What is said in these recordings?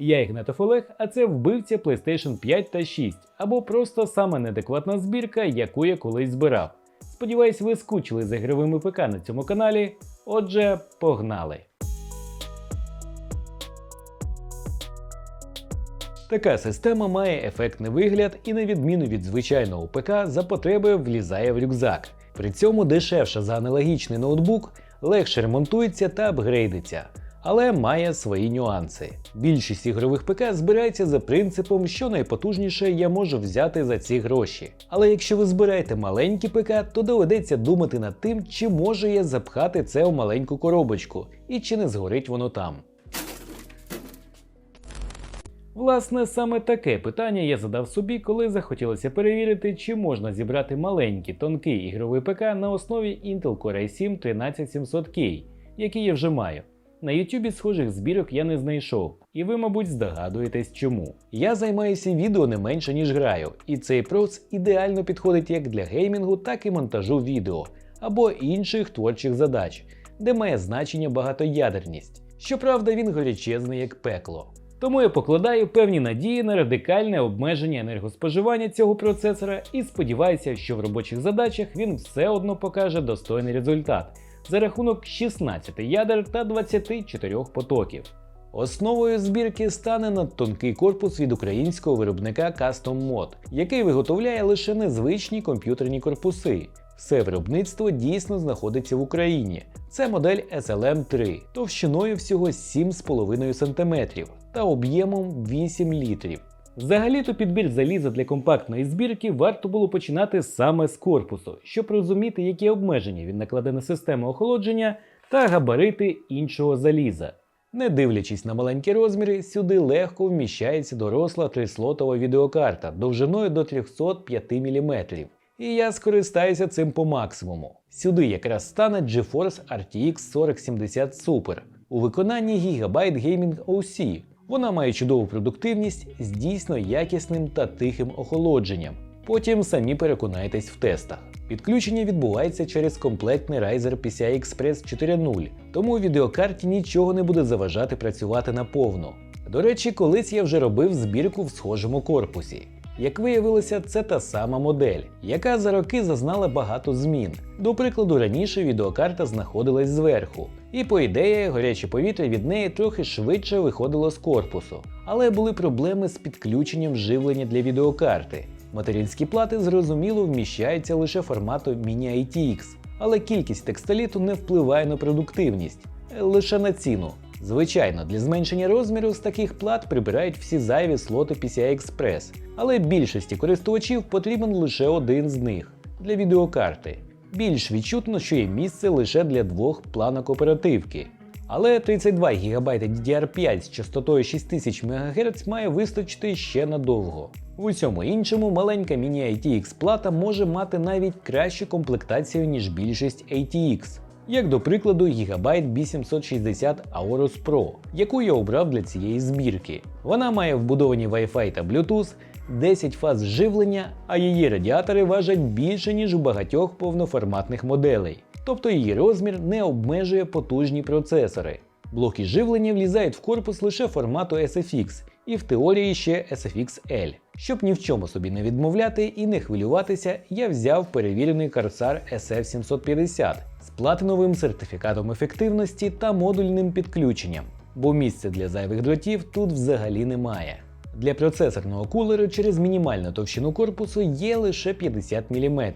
Я Ігнатов Олег, а це вбивця PlayStation 5 та 6, або просто саме неадекватна збірка, яку я колись збирав. Сподіваюсь, ви скучили за ігровими ПК на цьому каналі. Отже, погнали! Така система має ефектний вигляд і, на відміну від звичайного ПК, за потреби влізає в рюкзак. При цьому дешевша за аналогічний ноутбук, легше ремонтується та апгрейдиться, але має свої нюанси. Більшість ігрових ПК збирається за принципом, що найпотужніше я можу взяти за ці гроші. Але якщо ви збираєте маленький ПК, то доведеться думати над тим, чи можу я запхати це у маленьку коробочку і чи не згорить воно там. Власне, саме таке питання я задав собі, коли захотілося перевірити, чи можна зібрати маленький тонкий ігровий ПК на основі Intel Core i7 13700K, який я вже маю. На YouTube схожих збірок я не знайшов, і ви, мабуть, здогадуєтесь чому. Я займаюся відео не менше, ніж граю, і цей проц ідеально підходить як для геймінгу, так і монтажу відео або інших творчих задач, де має значення багатоядерність. Щоправда, він горячезний як пекло. Тому я покладаю певні надії на радикальне обмеження енергоспоживання цього процесора і сподіваюся, що в робочих задачах він все одно покаже достойний результат за рахунок 16 ядер та 24 потоків. Основою збірки стане надтонкий корпус від українського виробника Custom Mod, який виготовляє лише незвичні комп'ютерні корпуси. Все виробництво дійсно знаходиться в Україні. Це модель SLM3 товщиною всього 7,5 см та об'ємом 8 літрів. Взагалі-то підбір заліза для компактної збірки варто було починати саме з корпусу, щоб розуміти, які обмеження він накладе на систему охолодження та габарити іншого заліза. Не дивлячись на маленькі розміри, сюди легко вміщається доросла трислотова відеокарта довжиною до 305 мм. І я скористаюся цим по максимуму. Сюди якраз стане GeForce RTX 4070 Super у виконанні Gigabyte Gaming OC. Вона має чудову продуктивність з дійсно якісним та тихим охолодженням. Потім самі переконайтесь в тестах. Підключення відбувається через комплектний Ryzer PCI Express 4.0, тому відеокарті нічого не буде заважати працювати наповну. До речі, колись я вже робив збірку в схожому корпусі. Як виявилося, це та сама модель, яка за роки зазнала багато змін. До прикладу, раніше відеокарта знаходилась зверху, і по ідеї гаряче повітря від неї трохи швидше виходило з корпусу. Але були проблеми з підключенням живлення для відеокарти. Материнські плати зрозуміло вміщаються лише формату Mini ITX, але кількість текстоліту не впливає на продуктивність, лише на ціну. Звичайно, для зменшення розміру з таких плат прибирають всі зайві слоти PCI Express, але більшості користувачів потрібен лише один з них для відеокарти. Більш відчутно, що є місце лише для двох планок оперативки. Але 32 ГБ DDR5 з частотою 6000 МГц має вистачити ще надовго. В усьому іншому маленька Mini ITX плата може мати навіть кращу комплектацію, ніж більшість ATX як до прикладу Gigabyte B760 Aorus Pro, яку я обрав для цієї збірки. Вона має вбудовані Wi-Fi та Bluetooth, 10 фаз живлення, а її радіатори важать більше, ніж у багатьох повноформатних моделей. Тобто її розмір не обмежує потужні процесори. Блоки живлення влізають в корпус лише формату SFX і в теорії ще SFX L. Щоб ні в чому собі не відмовляти і не хвилюватися, я взяв перевірений Corsair SF750 з платиновим сертифікатом ефективності та модульним підключенням, бо місця для зайвих дротів тут взагалі немає. Для процесорного кулера через мінімальну товщину корпусу є лише 50 мм,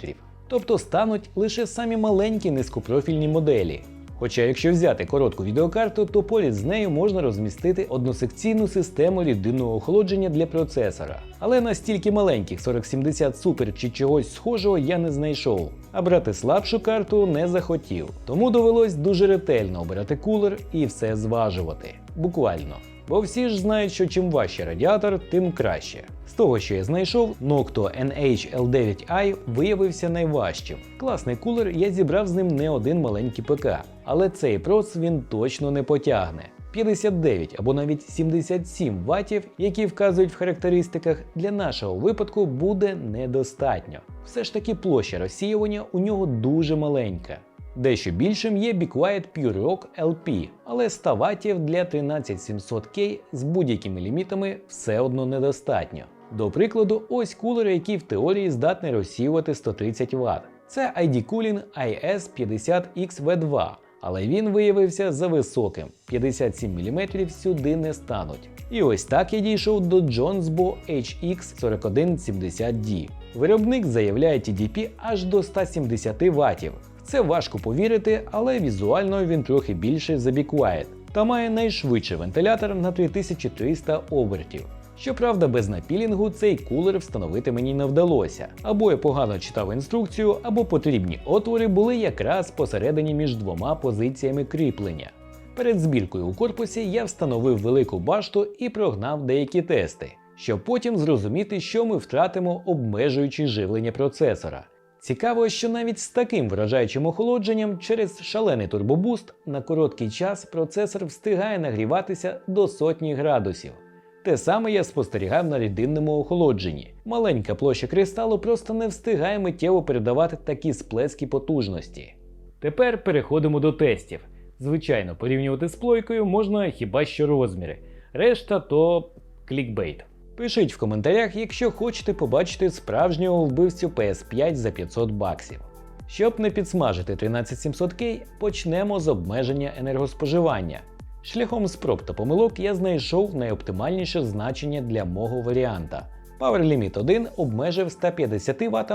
тобто стануть лише самі маленькі низькопрофільні моделі. Хоча, якщо взяти коротку відеокарту, то поряд з нею можна розмістити односекційну систему рідинного охолодження для процесора. Але настільки маленьких 4070 Super чи чогось схожого я не знайшов, а брати слабшу карту не захотів. Тому довелось дуже ретельно обирати кулер і все зважувати. Буквально. Бо всі ж знають, що чим важче радіатор, тим краще. З того, що я знайшов, Nocto NH-L9i виявився найважчим. Класний кулер, я зібрав з ним не один маленький ПК, але цей проц він точно не потягне. 59 або навіть 77 ватів, які вказують в характеристиках, для нашого випадку буде недостатньо. Все ж таки площа розсіювання у нього дуже маленька. Дещо більшим є Be Quiet Pure Rock LP, але 100 ватів для 13700K з будь-якими лімітами все одно недостатньо. До прикладу, ось кулер, який в теорії здатний розсіювати 130 Вт. Це ID Cooling IS50XV2, але він виявився за високим 57 мм сюди не стануть. І ось так я дійшов до Jonesbo HX4170D. Виробник заявляє TDP аж до 170 Вт. Це важко повірити, але візуально він трохи більший за Quiet та має найшвидший вентилятор на 3300 обертів. Щоправда, без напілінгу цей кулер встановити мені не вдалося. Або я погано читав інструкцію, або потрібні отвори були якраз посередині між двома позиціями кріплення. Перед збіркою у корпусі я встановив велику башту і прогнав деякі тести, щоб потім зрозуміти, що ми втратимо, обмежуючи живлення процесора. Цікаво, що навіть з таким вражаючим охолодженням через шалений турбобуст на короткий час процесор встигає нагріватися до сотні градусів. Те саме я спостерігав на рідинному охолодженні. Маленька площа кристалу просто не встигає миттєво передавати такі сплески потужності. Тепер переходимо до тестів. Звичайно, порівнювати з плойкою можна хіба що розміри. Решта то клікбейт. Пишіть в коментарях, якщо хочете побачити справжнього вбивцю PS5 за 500 баксів. Щоб не підсмажити 13700K, почнемо з обмеження енергоспоживання. Шляхом спроб та помилок я знайшов найоптимальніше значення для мого варіанта. Power Limit 1 обмежив 150 Вт,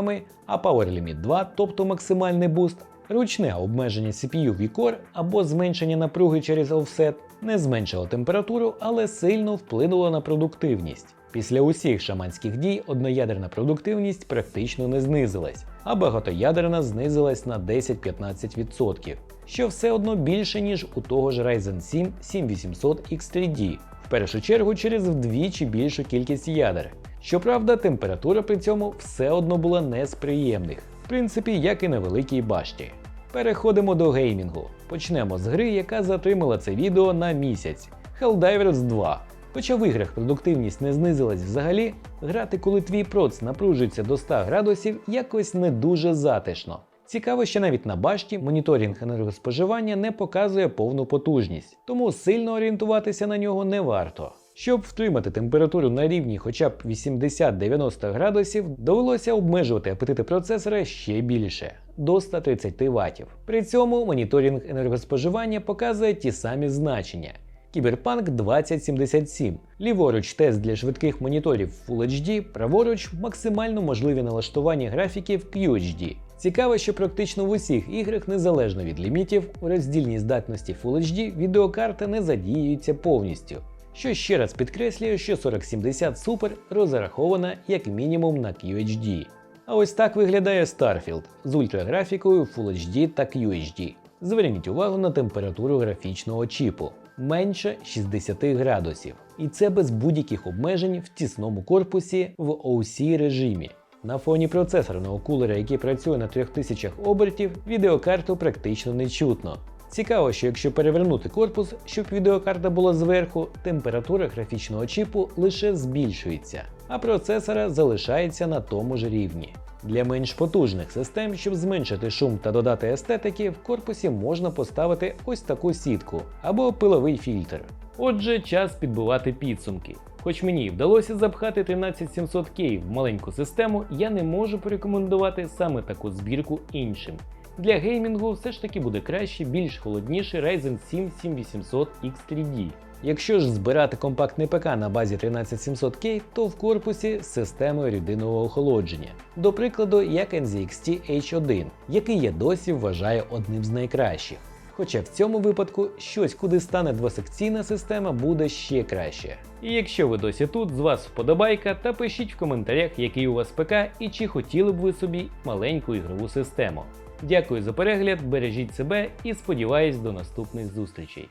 а Power Limit 2, тобто максимальний буст, ручне обмеження CPU V-Core або зменшення напруги через офсет не зменшило температуру, але сильно вплинуло на продуктивність. Після усіх шаманських дій одноядерна продуктивність практично не знизилась, а багатоядерна знизилась на 10-15%, що все одно більше, ніж у того ж Ryzen 7 7800 X3D, в першу чергу через вдвічі більшу кількість ядер. Щоправда, температура при цьому все одно була не з приємних, в принципі, як і на великій башті. Переходимо до геймінгу. Почнемо з гри, яка затримала це відео на місяць Helldivers 2. Хоча в іграх продуктивність не знизилась взагалі, грати, коли твій проц напружується до 100 градусів, якось не дуже затишно. Цікаво, що навіть на башті моніторинг енергоспоживання не показує повну потужність, тому сильно орієнтуватися на нього не варто. Щоб втримати температуру на рівні хоча б 80-90 градусів, довелося обмежувати апетити процесора ще більше до 130 Вт. При цьому моніторинг енергоспоживання показує ті самі значення. Кіберпанк 2077. Ліворуч тест для швидких моніторів Full HD, праворуч максимально можливі налаштування графіків QHD. Цікаво, що практично в усіх іграх, незалежно від лімітів, у роздільній здатності Full HD відеокарта не задіюється повністю. Що ще раз підкреслює, що 4070 Super розрахована як мінімум на QHD. А ось так виглядає Starfield з ультраграфікою Full HD та QHD. Зверніть увагу на температуру графічного чіпу менше 60 градусів. І це без будь-яких обмежень в тісному корпусі в OC режимі. На фоні процесорного кулера, який працює на 3000 обертів, відеокарту практично не чутно. Цікаво, що якщо перевернути корпус, щоб відеокарта була зверху, температура графічного чіпу лише збільшується, а процесора залишається на тому ж рівні. Для менш потужних систем, щоб зменшити шум та додати естетики, в корпусі можна поставити ось таку сітку або пиловий фільтр. Отже, час підбивати підсумки. Хоч мені вдалося запхати 13700K в маленьку систему, я не можу порекомендувати саме таку збірку іншим. Для геймінгу все ж таки буде краще більш холодніший Ryzen 7 7800 X3D. Якщо ж збирати компактний ПК на базі 13700K, то в корпусі з системою рідинного охолодження. До прикладу, як NZXT H1, який я досі вважаю одним з найкращих. Хоча в цьому випадку щось, куди стане двосекційна система, буде ще краще. І якщо ви досі тут, з вас вподобайка та пишіть в коментарях, який у вас ПК і чи хотіли б ви собі маленьку ігрову систему. Дякую за перегляд, бережіть себе і сподіваюсь до наступних зустрічей.